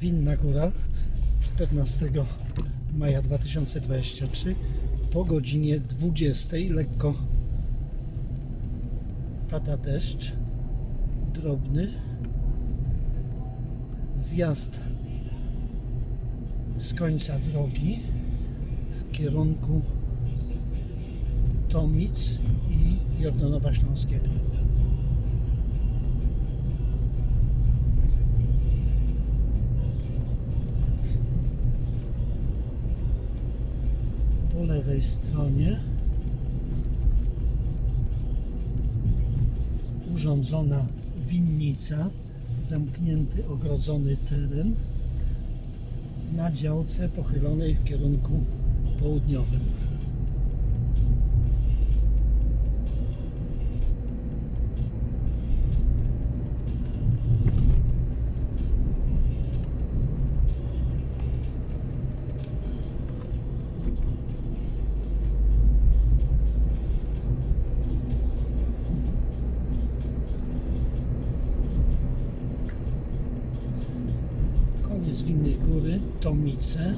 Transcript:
Winna Góra 14 maja 2023 po godzinie 20 lekko pada deszcz drobny zjazd z końca drogi w kierunku Tomic i Jordanowa Śląskiego. Po lewej stronie urządzona winnica, zamknięty, ogrodzony teren na działce pochylonej w kierunku południowym. Koniec Winnej Góry, Tomice.